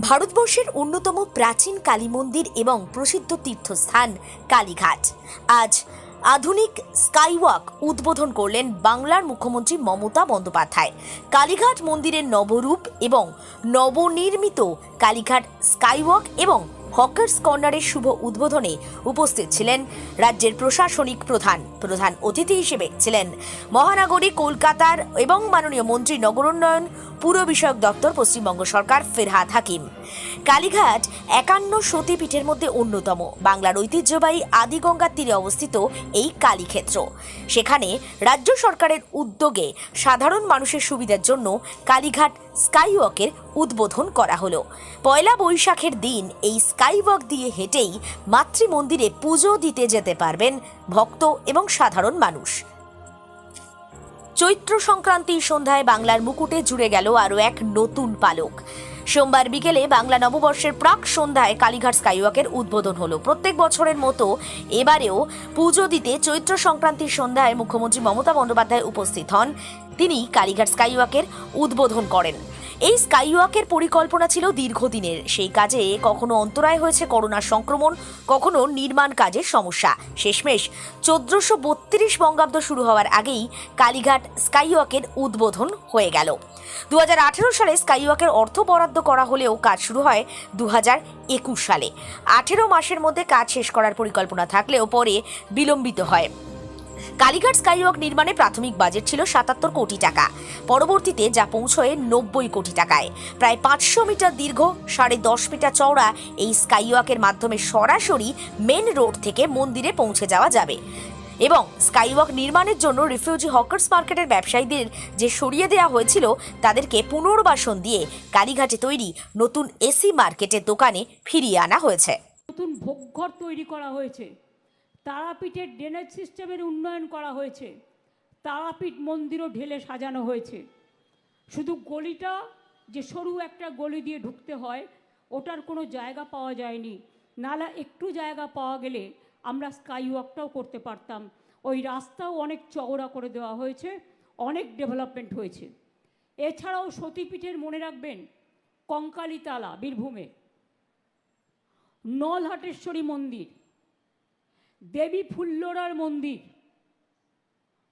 ভারতবর্ষের অন্যতম প্রাচীন কালী মন্দির এবং প্রসিদ্ধ তীর্থস্থান কালীঘাট। আজ আধুনিক স্কাইওয়াক উদ্বোধন করলেন বাংলার মুখ্যমন্ত্রী মমতা বন্দ্যোপাধ্যায়। কালীঘাট মন্দিরের নবরূপ এবং নবনির্মিত কালীঘাট স্কাইওয়াক এবং হকার্স কর্নারের শুভ উদ্বোধনে উপস্থিত ছিলেন রাজ্যের প্রশাসনিক প্রধান। প্রধান অতিথি হিসেবে ছিলেন মহানগরী কলকাতার এবং মাননীয় মন্ত্রী নগরোন্নয়ন, পুর বিষয়ক দপ্তর, পশ্চিমবঙ্গ সরকার, ফেরহাদ হাকিম। কালীঘাট একান্ন সতীপীঠের মধ্যে অন্যতম। বাংলার ঐতিহ্যবাহী আদিগঙ্গার তীরে অবস্থিত এই কালীক্ষেত্র। সেখানে রাজ্য সরকারের উদ্যোগে সাধারণ মানুষের সুবিধার জন্য কালীঘাট স্কাইওয়াকের উদ্বোধন করা হলো। পয়লা বৈশাখের দিন এই স্কাইওয়াক দিয়ে হেঁটেই মাতৃ মন্দিরে পুজো দিতে যেতে পারবেন ভক্ত এবং সাধারণ মানুষ। চৈত্র সংক্রান্তির সন্ধ্যায় বাংলার মুকুটে জুড়ে গেল আরও এক নতুন পালক। সোমবার বিকেলে বাংলা নববর্ষের প্রাক সন্ধ্যায় কালীঘাট স্কাইওয়াকের উদ্বোধন হলো। প্রত্যেক বছরের মতো এবারেও পুজো দিতে চৈত্র সংক্রান্তির সন্ধ্যায় মুখ্যমন্ত্রী মমতা বন্দ্যোপাধ্যায় উপস্থিত হন। তিনি কালীঘাট স্কাইওয়াকের উদ্বোধন করেন। এই স্কাইওয়াকের পরিকল্পনা ছিল দীর্ঘদিনের। সেই কাজে কখনো অন্তরায় হয়েছে করোনার সংক্রমণ, কখনো নির্মাণ কাজের সমস্যা। শেষমেশ চোদ্দশো বত্রিশ বঙ্গাব্দ শুরু হওয়ার আগেই কালীঘাট স্কাইওয়াকের উদ্বোধন হয়ে গেল। দু হাজার আঠেরো সালে স্কাইওয়াকের অর্থ বরাদ্দ করা হলেও কাজ শুরু হয় দু হাজার একুশ সালে। আঠেরো মাসের মধ্যে কাজ শেষ করার পরিকল্পনা থাকলেও পরে বিলম্বিত হয়। কালীঘাট স্কাইওয়াক নির্মাণে প্রাথমিক বাজেট ছিল সাতাত্তর কোটি টাকা। পরবর্তীতে যা পৌঁছয় নব্বই কোটি টাকায়। প্রায় পাঁচশো মিটার দীর্ঘ, সাড়ে দশ মিটার চওড়া এই স্কাইওয়াকের মাধ্যমে সরাসরি মেন রোড থেকে মন্দিরে পৌঁছে যাওয়া যাবে। এবং স্কাইওয়াক নির্মাণের জন্য রিফিউজি হকার্স মার্কেটের ব্যবসায়ীদের যে সরিয়ে দেওয়া হয়েছিল, তাদেরকে পুনর্বাসন দিয়ে কালীঘাটে তৈরি নতুন এসি মার্কেটের দোকানে ফিরিয়ে আনা হয়েছে। নতুন ভোগঘর তৈরি করা হয়েছে। তারাপীঠের ড্রেনেজ সিস্টেমের উন্নয়ন করা হয়েছে। তারাপীঠ মন্দিরও ঢেলে সাজানো হয়েছে। শুধু গলিটা, যে সরু একটা গলি দিয়ে ঢুকতে হয়, ওটার কোনো জায়গা পাওয়া যায়নি। নালা একটু জায়গা পাওয়া গেলে আমরা স্কাই ওয়াকটাও করতে পারতাম। ওই রাস্তাও অনেক চওড়া করে দেওয়া হয়েছে, অনেক ডেভেলপমেন্ট হয়েছে। এছাড়াও সতীপীঠের মনে রাখবেন, কঙ্কালীতলা, বীরভূমে। নলহাটেশ্বরী মন্দির দেবী ফুল্লরার মন্দির,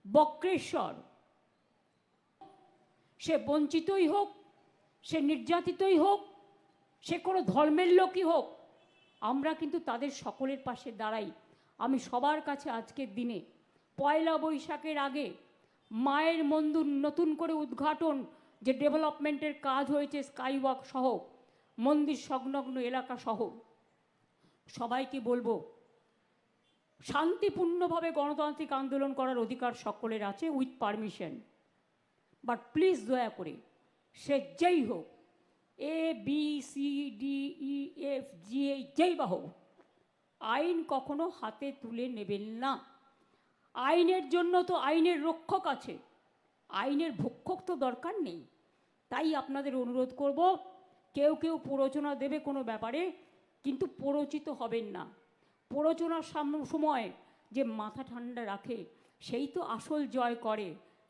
বক্রেশ্বর। সে বঞ্চিতই হোক, সে নির্যাতিতই হোক, সে কোনো ধর্মের লোকই হোক, আমরা কিন্তু তাদের সকলের পাশে দাঁড়াই। আমি সবার কাছে আজকের দিনে পয়লা বৈশাখের আগে মায়ের মন্দির নতুন করে উদ্ঘাটন যে ডেভেলপমেন্টের কাজ হয়েছে স্কাইওয়াক সহ, মন্দির সংলগ্ন এলাকা সহ, সবাইকে বলব শান্তিপূর্ণভাবে গণতান্ত্রিক আন্দোলন করার অধিকার সকলের আছে উইথ পারমিশন বাট প্লিজ দয়া করে, সে যেই হোক A B C D E F G এই যেই বা হোক, আইন কখনো হাতে তুলে নেবেন না। আইনের জন্য তো আইনের রক্ষক আছে, আইনের ভক্ষক তো দরকার নেই। তাই আপনাদের অনুরোধ করব, কেউ কেউ প্ররোচনা দেবে কোনো ব্যাপারে, কিন্তু প্ররোচিত হবেন না। প্ররোচনার সময় যে মাথা ঠান্ডা রাখে, সেই তো আসল জয় করে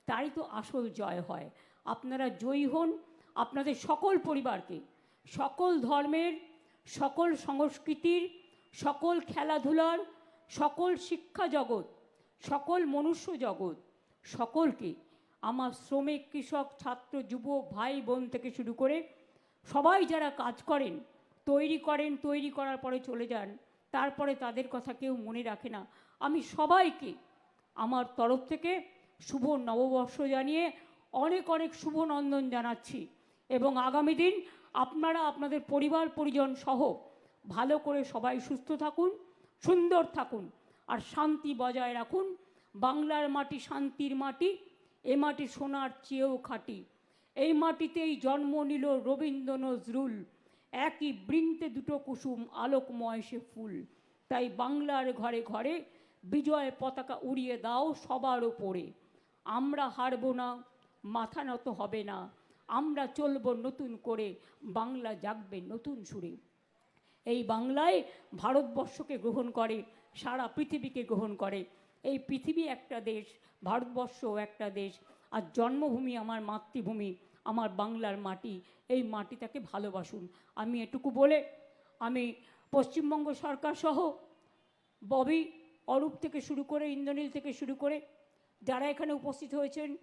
তাই তো আসল জয় হয়। আপনারা জয়ী হন আপনাদের সকল পরিবারকে, সকল ধর্মের, সকল সংস্কৃতির, সকল খেলাধুলার, সকল শিক্ষা জগৎ, সকল মনুষ্য জগৎ, সকলকে আমার শ্রমিক, কৃষক, ছাত্র, যুবক, ভাই, বোন থেকে শুরু করে সবাই যারা কাজ করেন, তৈরি করেন, তৈরি করার পরে চলে যান তারপরে তাদের কথা কেউ মনে রাখে না। আমি সবাইকে আমার তরফ থেকে শুভ নববর্ষ জানিয়ে অনেক অনেক শুভ নন্দন জানাচ্ছি এবং আগামী দিন আপনারা, আপনাদের পরিবার, পরিজন সহ ভালো করে সবাই সুস্থ থাকুন, সুন্দর থাকুন আর শান্তি বজায় রাখুন। বাংলার মাটি শান্তির মাটি, এ মাটি সোনার চেয়েও খাঁটি। এই মাটিতেই জন্ম নিল রবীন্দ্র নজরুল একই বৃন্তে দুটো কুসুম আলোকময় সে ফুল। তাই বাংলার ঘরে ঘরে বিজয় পতাকা উড়িয়ে দাও সবার ওপরে। আমরা হারবো না, মাথা নত হবে না। আমরা চলবো নতুন করে, বাংলা জাগবে নতুন সুরে। এই বাংলায় ভারতবর্ষকে গ্রহণ করে, সারা পৃথিবীকে গ্রহণ করে। এই পৃথিবী একটা দেশ, ভারতবর্ষও একটা দেশ। আর জন্মভূমি আমার মাতৃভূমি। আমার বাংলার মাটি, এই মাটিটাকে ভালোবাসুন। আমি এটুকু বলে আমি পশ্চিমবঙ্গ সরকার সহ ববি অরূপ থেকে শুরু করে, ইন্দ্রনীল থেকে শুরু করে যারা এখানে উপস্থিত হয়েছেন